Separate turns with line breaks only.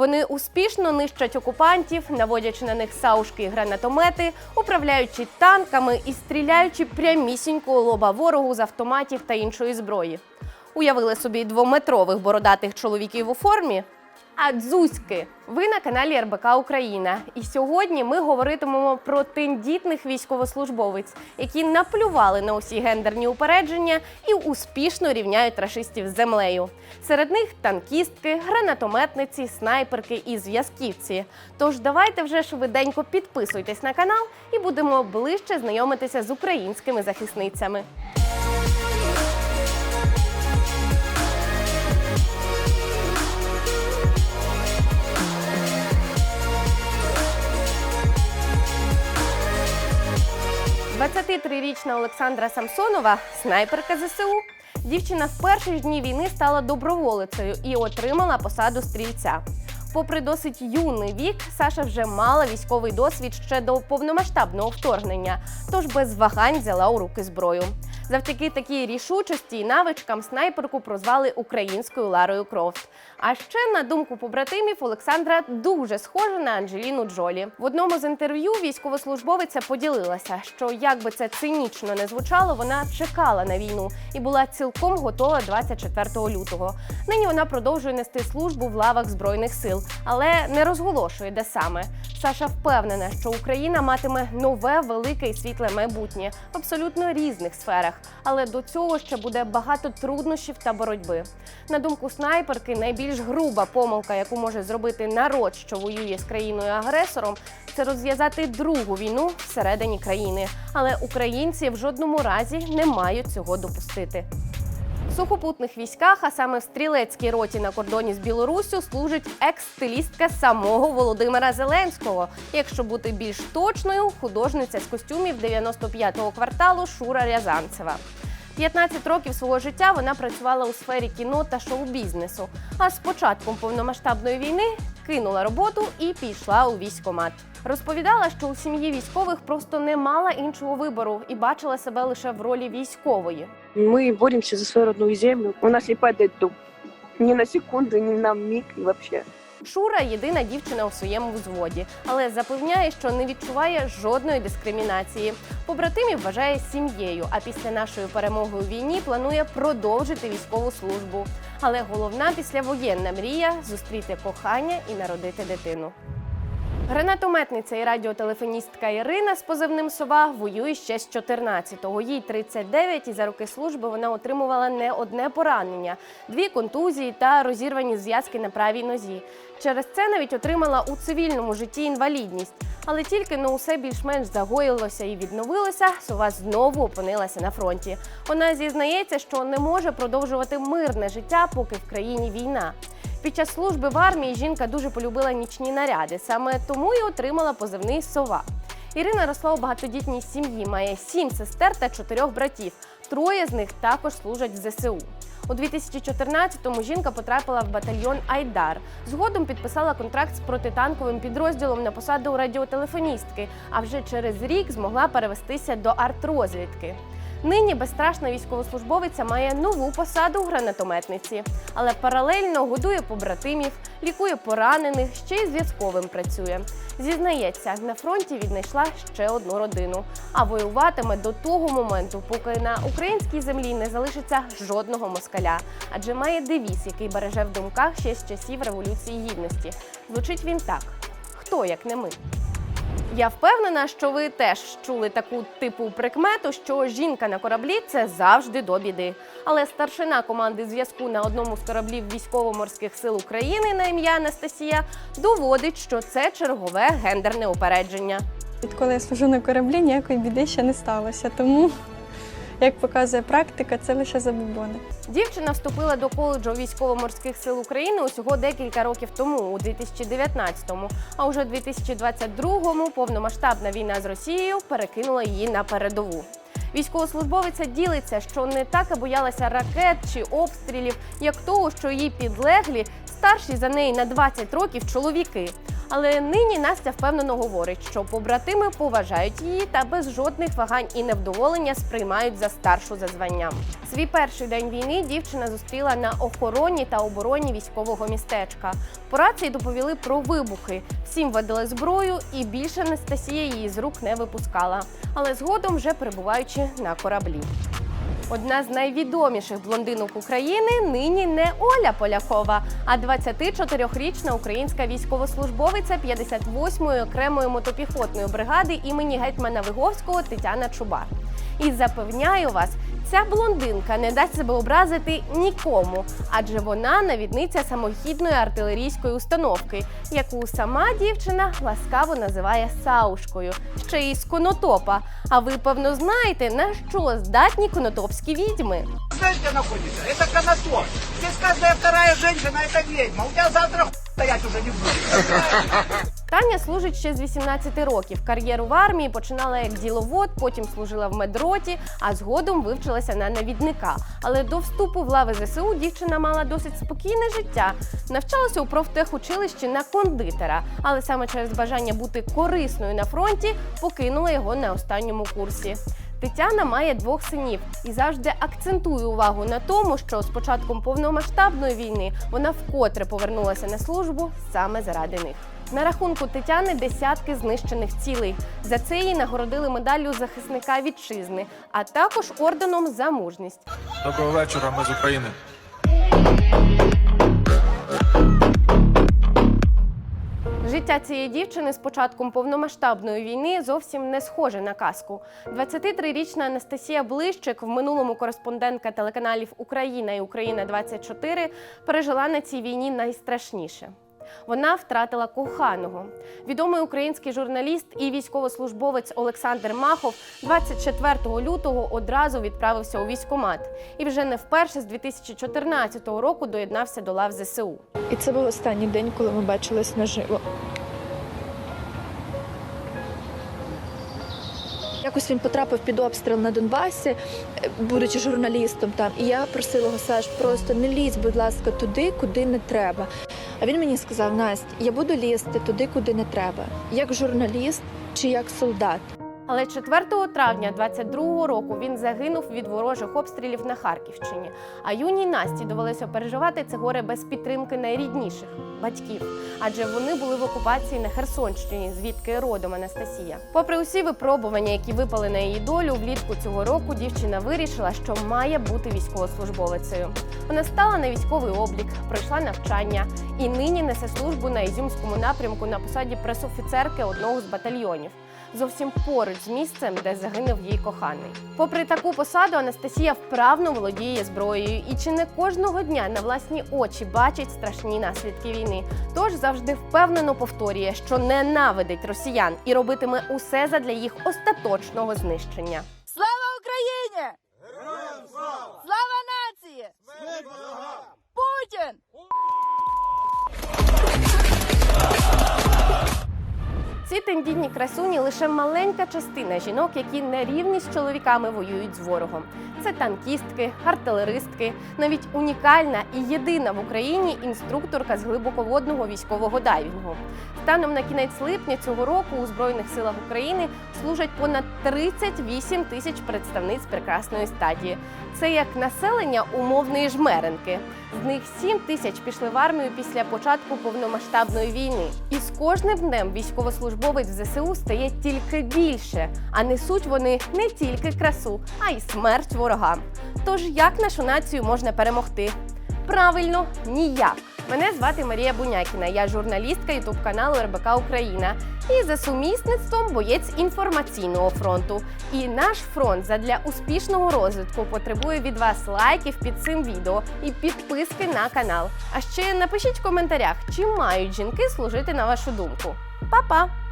Вони успішно нищать окупантів, наводячи на них саушки і гранатомети, управляючи танками і стріляючи прямісінько лоба ворогу з автоматів та іншої зброї. Уявили собі двометрових бородатих чоловіків у формі? А! Ви на каналі РБК Україна. І сьогодні ми говоритимемо про тендітних військовослужбовець, які наплювали на усі гендерні упередження і успішно рівняють рашистів з землею. Серед них танкістки, гранатометниці, снайперки і зв'язківці. Тож давайте вже швиденько підписуйтесь на канал і будемо ближче знайомитися з українськими захисницями. – 23-річна Олександра Самсонова снайперка ЗСУ. Дівчина в перші ж дні війни стала доброволицею і отримала посаду стрільця. Попри досить юний вік, Саша вже мала військовий досвід ще до повномасштабного вторгнення, тож без вагань взяла у руки зброю. Завдяки такій рішучості і навичкам снайперку прозвали українською Ларою Крофт. А ще, на думку побратимів, Олександра дуже схожа на Анджеліну Джолі. В одному з інтерв'ю військовослужбовиця поділилася, що як би це цинічно не звучало, вона чекала на війну і була цілком готова 24 лютого. Нині вона продовжує нести службу в лавах збройних сил, але не розголошує, де саме. Саша впевнена, що Україна матиме нове велике і світле майбутнє в абсолютно різних сферах, але до цього ще буде багато труднощів та боротьби. На думку снайперки, найбільш груба помилка, яку може зробити народ, що воює з країною агресором, це розв'язати другу війну всередині країни. Але українці в жодному разі не мають цього допустити. Сухопутних військах, а саме в стрілецькій роті на кордоні з Білоруссю, служить екс-стилістка самого Володимира Зеленського. Якщо бути більш точною, художниця з костюмів 95-го кварталу Шура Рязанцева. 15 років свого життя вона працювала у сфері кіно та шоу-бізнесу. А з початком повномасштабної війни кинула роботу і пішла у військкомат. Розповідала, що у сім'ї військових просто не мала іншого вибору і бачила себе лише в ролі військової.
Мы боремся за свою родную землю. У нас не падает дуб. Ни на секунду, ни на миг вообще.
Шура єдина дівчина у своєму взводі, але запевняє, що не відчуває жодної дискримінації. Побратимів вважає сім'єю, а після нашої перемоги у війні планує продовжити військову службу. Але головна післявоєнна мрія зустріти кохання і народити дитину. Гранатометниця і радіотелефоністка Ірина з позивним сова воює ще з 14-го. Їй 39, і за роки служби вона отримувала не одне поранення, дві контузії та розірвані зв'язки на правій нозі. Через це навіть отримала у цивільному житті інвалідність. Але тільки но усе більш-менш загоїлося і відновилося, сова знову опинилася на фронті. Вона зізнається, що не може продовжувати мирне життя, поки в країні війна. Під час служби в армії жінка дуже полюбила нічні наряди, саме тому і отримала позивний сова. Ірина росла у багатодітній сім'ї, має сім сестер та чотирьох братів. Троє з них також служать в ЗСУ. У 2014-му жінка потрапила в батальйон Айдар. Згодом підписала контракт з протитанковим підрозділом на посаду радіотелефоністки, а вже через рік змогла перевестися до артрозвідки. Нині безстрашна військовослужбовиця має нову посаду гранатометниці, але паралельно годує побратимів, лікує поранених, ще й зв'язковим працює. Зізнається, на фронті віднайшла ще одну родину, а воюватиме до того моменту, поки на українській землі не залишиться жодного москаля, адже має девіз, який береже в думках ще з часів революції гідності. Звучить він так: хто як не ми. Я впевнена, що ви теж чули таку типу прикмету, що жінка на кораблі це завжди до біди. Але старшина команди зв'язку на одному з кораблів військово-морських сил України на ім'я Анастасія доводить, що це чергове гендерне упередження.
Відколи я служу на кораблі, ніякої біди ще не сталося. Тому, як показує практика, це лише забобони.
Дівчина вступила до коледжу військово-морських сил України усього декілька років тому, у 2019-му. А уже 2022-му повномасштабна війна з Росією перекинула її на передову. Військовослужбовиця ділиться, що не так і боялася ракет чи обстрілів, як того, що її підлеглі старші за неї на 20 років чоловіки. Але нині Настя впевнено говорить, що побратими поважають її та без жодних вагань і невдоволення сприймають за старшу за званням. Свій перший день війни дівчина зустріла на охороні та обороні військового містечка. По рації доповіли про вибухи. Всім видали зброю, і більше Анастасія її з рук не випускала. Але згодом вже перебуваючи на кораблі. Одна з найвідоміших блондинок України нині не Оля Полякова, а 24-річна українська військовослужбовиця 58-ї окремої мотопіхотної бригади імені гетьмана Виговського Тетяна Чубар. І запевняю вас, ця блондинка не дасть себе образити нікому, адже вона навідниця самохідної артилерійської установки, яку сама дівчина ласкаво називає Саушкою, ще й з конотопа. А ви певно знаєте, на що здатні конотопські відьми.
Знаешь, где находится? Это Конотоп. Здесь каждая вторая женщина это ведьма. У тебя завтра хуй стоять уже не будет.
Таня служить ще з 18 років. Кар'єру в армії починала як діловод, потім служила в медроті, а згодом вивчилася на навідника. Але до вступу в лави ЗСУ дівчина мала досить спокійне життя. Навчалася у профтехучилищі на кондитера, але саме через бажання бути корисною на фронті покинула його на останньому курсі. Тетяна має двох синів і завжди акцентує увагу на тому, що з початком повномасштабної війни вона вкотре повернулася на службу саме заради них. На рахунку Тетяни десятки знищених цілей. За це її нагородили медаллю захисника вітчизни, а також орденом за мужність.
Доброго вечора, ми з України.
Життя цієї дівчини з початком повномасштабної війни зовсім не схоже на казку. 23-річна Анастасія Блищик, в минулому кореспондентка телеканалів Україна і Україна 24 пережила на цій війні найстрашніше. Вона втратила коханого. Відомий український журналіст і військовослужбовець Олександр Махов 24 лютого одразу відправився у військкомат і вже не вперше з 2014 року доєднався до лав ЗСУ.
І це був останній день, коли ми бачились наживо. Якось він потрапив під обстріл на Донбасі, будучи журналістом там. І я просила його Саш, просто не лізь, будь ласка, туди, куди не треба. А він мені сказав: Настя, я буду лізти туди, куди не треба, як журналіст чи як солдат.
Але 4 травня 22-го року він загинув від ворожих обстрілів на Харківщині. А юній Насті довелося переживати це горе без підтримки найрідніших батьків, адже вони були в окупації на Херсонщині, звідки родом Анастасія. Попри усі випробування, які випали на її долю, влітку цього року дівчина вирішила, що має бути військовослужбовицею. Вона стала на військовий облік, пройшла навчання і нині несе службу на Ізюмському напрямку на посаді пресофіцерки одного з батальйонів зовсім поруч з місцем, де загинув її коханий. Попри таку посаду, Анастасія вправно володіє зброєю і чи не кожного дня на власні очі бачить страшні наслідки війни. Тож завжди впевнено повторює, що ненавидить росіян і робитиме усе задля їх остаточного знищення.
Слава Україні! Героям слава! Слава нації! Путін!
Ці тендітні красуні лише маленька частина жінок, які на рівні з чоловіками воюють з ворогом. Це танкістки, артилеристки, навіть унікальна і єдина в Україні інструкторка з глибоководного військового дайвінгу. Станом на кінець липня цього року у Збройних силах України служать понад 38 тисяч представниць прекрасної статі. Це як населення умовної жмеренки. З них 7 тисяч пішли в армію після початку повномасштабної війни. І з кожним днем військовослужбовець в ЗСУ стає тільки більше, а несуть вони не тільки красу, а й смерть ворогам. Тож як нашу націю можна перемогти? Правильно, ніяк. Мене звати Марія Бунякіна. Я журналістка Ютуб каналу РБК Україна і за сумісництвом боєць інформаційного фронту. І наш фронт задля успішного розвитку потребує від вас лайків під цим відео і підписки на канал. А ще напишіть в коментарях, чи мають жінки служити на вашу думку. Па-па!